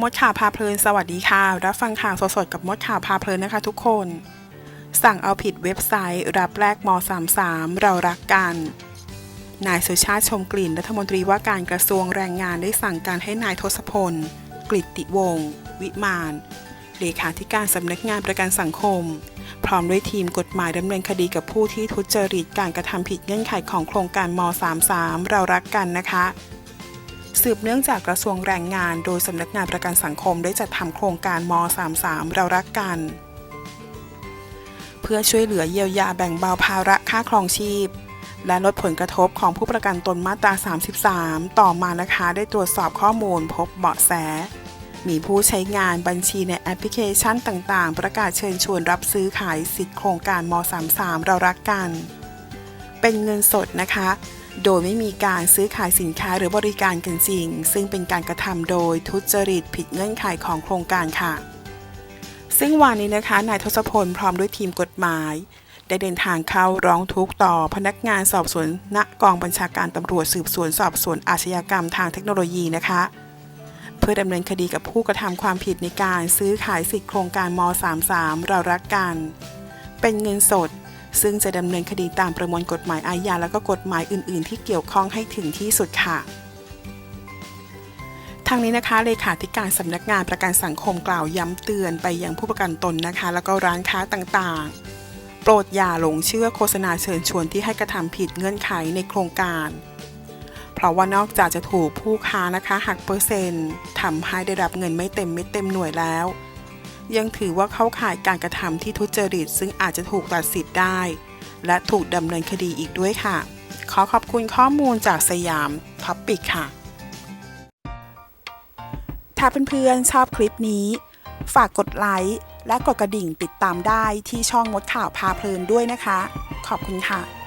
มดข่าวพาเพลินสวัสดีค่ะ รับฟังข่าวสดๆกับมดข่าวพาเพลินนะคะทุกคน สั่งเอาผิดเว็บไซต์ รับแลกม .33 เรารักกัน นายสุชาติชมกลิ่นรัฐมนตรีว่าการกระทรวงแรงงานได้สั่งการให้นายทศพลกลิตติวงศ์วิมานเลขาธิการสำนักงานประกันสังคม พร้อมด้วยทีมกฎหมายดำเนินคดีกับผู้ที่ทุจริตการกระทำผิดเงื่อนไขของโครงการม .33 เรารักกันนะคะ สืบเนื่องจากกระทรวงแรงงาน โดยสำนักงานประกันสังคมได้จัดทำโครงการม 33 เรารักกัน เพื่อช่วยเหลือเยียวยาแบ่งเบาภาระค่าครองชีพ และลดผลกระทบของผู้ประกันตนมาตรา 33 ต่อมานะคะได้ตรวจสอบข้อมูลพบเบาะแส มีผู้ใช้งานบัญชีในแอปพลิเคชันต่างๆ ประกาศเชิญชวนรับซื้อขายสิทธิโครงการม 33 เรารักกัน เป็นเงินสดนะคะ โดยไม่มีการซื้อขายสินค้าหรือบริการกันจริง ซึ่งเป็นการกระทำโดยทุจริตผิดเงื่อนไขของโครงการค่ะ ซึ่งวันนี้นะคะนายทศพลพร้อมด้วยทีมกฎหมาย ได้เดินทางเข้าร้องทุกข์ต่อพนักงานสอบสวนณกองบัญชาการตำรวจสืบสวนสอบสวนอาชญากรรมทางเทคโนโลยีนะคะ เพื่อดำเนินคดีกับผู้กระทำความผิดในการซื้อขายสิทธิโครงการม 33 เรารักกัน เป็นเงินสด ซึ่งจะดำเนินคดีตามประมวลกฎหมายอาญาและก็กฎหมายอื่น ๆ ที่เกี่ยวข้องให้ถึงที่สุดค่ะทางนี้นะคะเลขาธิการสำนักงานประกันสังคมกล่าวย้ำเตือนไปยังผู้ประกันตนนะคะ แล้วก็ร้านค้าต่างๆ โปรดอย่าหลงเชื่อโฆษณาเชิญชวนที่ให้กระทำผิดเงื่อนไขในโครงการ เพราะว่านอกจากจะถูกผู้ค้านะคะหักเปอร์เซ็นต์ทำให้ได้รับเงินไม่เต็มเม็ดเต็มหน่วยแล้ว ยังถือว่าเข้าข่ายการกระทำที่ทุจริต ซึ่งอาจจะถูกตัดสิทธิ์ได้ และถูกดำเนินคดีอีกด้วยค่ะ ขอขอบคุณข้อมูลจากสยามท็อปปิกค่ะ ถ้าเพื่อนๆชอบคลิปนี้ ฝากกดไลค์และกดกระดิ่งติดตามได้ที่ช่องมดข่าวพาเพลินด้วยนะคะ ขอบคุณค่ะ